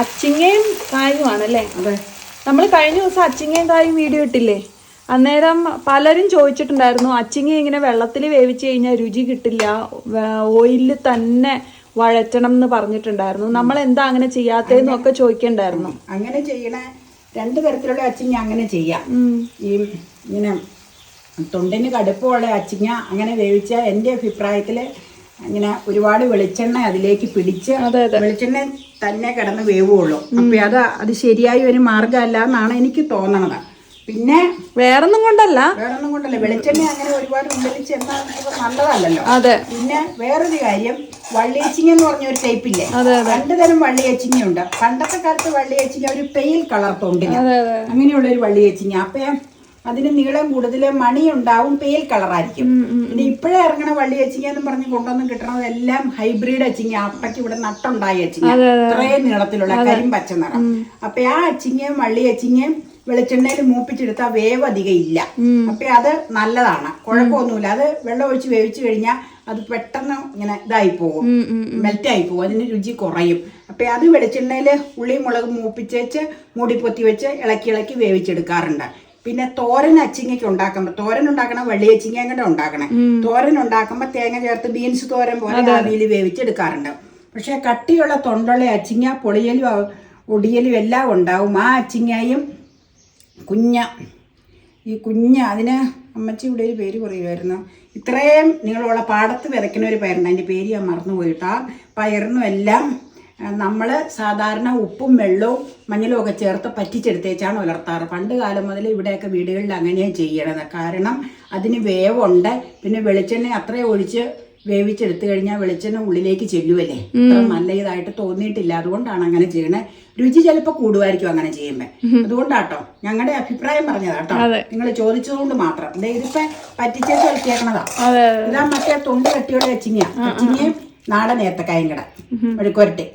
അച്ചിങ്ങയും കായും ആണല്ലേ അതെ. നമ്മൾ കഴിഞ്ഞ ദിവസം അച്ചിങ്ങയും കായും വീഡിയോ ഇട്ടില്ലേ? അന്നേരം പലരും ചോദിച്ചിട്ടുണ്ടായിരുന്നു അച്ചിങ്ങ ഇങ്ങനെ വെള്ളത്തിൽ വേവിച്ച് കഴിഞ്ഞാൽ രുചി കിട്ടില്ല ഓയിലിൽ തന്നെ വഴറ്റണം എന്ന് പറഞ്ഞിട്ടുണ്ടായിരുന്നു. നമ്മൾ എന്താ അങ്ങനെ ചെയ്യാത്തതെന്നും ഒക്കെ ചോദിക്കണ്ടായിരുന്നു. അങ്ങനെ ചെയ്യണ രണ്ട് തരത്തിലുള്ള അച്ചിങ്ങ അങ്ങനെ ചെയ്യാം. ഈ ഇങ്ങനെ തൊണ്ടിന് കടുപ്പമുള്ള അച്ചിങ്ങ അങ്ങനെ വേവിച്ച എന്റെ അഭിപ്രായത്തിൽ ഇങ്ങനെ ഒരുപാട് വെളിച്ചെണ്ണ അതിലേക്ക് പിടിച്ച് അതെ, വെളിച്ചെണ്ണ തന്നെ കിടന്ന് വേവുള്ളൂ. അപ്പൊ അത് അത് ശരിയായ ഒരു മാർഗമല്ല എന്നാണ് എനിക്ക് തോന്നണത്. പിന്നെ വേറൊന്നും കൊണ്ടല്ല. വേറൊന്നും കൊണ്ടല്ല. വെളിച്ചെണ്ണ അങ്ങനെ ഒരുപാട് ഉള്ളിൽ ചെന്നാൽ നല്ലതല്ലല്ലോ. അതെ. പിന്നെ വേറൊരു കാര്യം വള്ളിയച്ചിങ്ങ എന്ന് പറഞ്ഞ ഒരു ടൈപ്പില്ലേ അതെ, രണ്ടു തരം വള്ളിയച്ചിങ്ങയുണ്ട് പണ്ടത്തെ കാലത്ത് വള്ളിയച്ചിങ്ങ ഒരു പെയിൽ കളർ തൊണ്ടില്ല. അങ്ങനെയുള്ള ഒരു വള്ളിയച്ചിങ്ങ അപ്പൊ അതിന് നീളം കൂടുതൽ മണി ഉണ്ടാവും പെയിൽ കളറായിരിക്കും പിന്നെ ഇപ്പോഴേ ഇറങ്ങണ വള്ളിയച്ചിങ്ങ എന്ന് പറഞ്ഞ് കൊണ്ടുവന്ന് കിട്ടണതെല്ലാം ഹൈബ്രിഡ് അച്ചിങ്ങ. അപ്പയ്ക്ക് ഇവിടെ നട്ടുണ്ടായ അച്ചിങ്ങ. ഇത്രയും നീളത്തിലുള്ള കരിമ്പച്ച നിറം അപ്പൊ ആ അച്ചിങ്ങയും വള്ളി അച്ചിങ്ങയും വെളിച്ചെണ്ണയിൽ മൂപ്പിച്ചെടുത്താൽ വേവ് അധികം ഇല്ല. അപ്പൊ അത് നല്ലതാണ്. കുഴപ്പമൊന്നുമില്ല. അത് വെള്ളം ഒഴിച്ച് വേവിച്ചു കഴിഞ്ഞാൽ അത് പെട്ടെന്ന് ഇങ്ങനെ ഇതായി പോകും. മെൽറ്റ് ആയി മെൽറ്റായി പോകും. അതിന് രുചി കുറയും. അപ്പൊ അത് വെളിച്ചെണ്ണയിൽ ഉള്ളിയും മുളക് മൂപ്പിച്ചേച്ച് മൂടി പൊത്തി വെച്ച് ഇളക്കി ഇളക്കി വേവിച്ചെടുക്കാറുണ്ട്. പിന്നെ തോരൻ അച്ചിങ്ങയ്ക്ക് ഉണ്ടാക്കുമ്പോൾ തോരൻ ഉണ്ടാക്കണ വെള്ളി അച്ചിങ്ങ കൂടെ ഉണ്ടാക്കണം. തോരൻ ഉണ്ടാക്കുമ്പോൾ തേങ്ങ ചേർത്ത് ബീൻസ് തോരൻ പോലെ ആവിയിൽ വേവിച്ചെടുക്കാറുണ്ട്. പക്ഷെ കട്ടിയുള്ള തൊണ്ടുള്ള അച്ചിങ്ങ പൊളിയലും ഒടിയലും എല്ലാം ഉണ്ടാവും. ആ അച്ചിങ്ങയും കുഞ്ഞ ഈ കുഞ്ഞ അതിന് അമ്മച്ചി ഇവിടെ ഒരു പേര് പറയുമായിരുന്നു ഇത്രയും നിങ്ങളുള്ള പാടത്ത് വിതയ്ക്കുന്ന ഒരു പയറുണ്ട്. അതിന്റെ പേര് ഞാൻ മറന്നു പോയിട്ടാ പയറിനും എല്ലാം നമ്മൾ സാധാരണ ഉപ്പും വെള്ളവും മഞ്ഞളും ഒക്കെ ചേർത്ത് പറ്റിച്ചെടുത്തേച്ചാണ് ഉലർത്താറ്. പണ്ട് കാലം മുതൽ ഇവിടെയൊക്കെ വീടുകളിൽ അങ്ങനെയാണ് ചെയ്യണത്. കാരണം അതിന് വേവുണ്ട്. പിന്നെ വെളിച്ചെണ്ണ അത്രയും ഒഴിച്ച് വേവിച്ചെടുത്തു കഴിഞ്ഞാൽ വെളിച്ചെണ്ണ ഉള്ളിലേക്ക് ചെല്ലുമല്ലേ അത്ര നല്ല ഇതായിട്ട് തോന്നിയിട്ടില്ല. അതുകൊണ്ടാണ് അങ്ങനെ ചെയ്യണേ. രുചി ചിലപ്പോൾ കൂടുമായിരിക്കും അങ്ങനെ ചെയ്യുമ്പോൾ അതുകൊണ്ടാട്ടോ. ഞങ്ങളുടെ അഭിപ്രായം പറഞ്ഞതാട്ടോ. നിങ്ങൾ ചോദിച്ചതുകൊണ്ട് മാത്രം. ഇതിപ്പോ പറ്റിച്ചേച്ച് വെച്ചേക്കണതാ അതെ ഇതാ മറ്റേ തൊണ്ട് കട്ടിയോടെ അച്ചിങ്ങ അച്ചിങ്ങയും നാടൻ ഏത്തക്കായും കട. മെഴുക്കുരട്ടി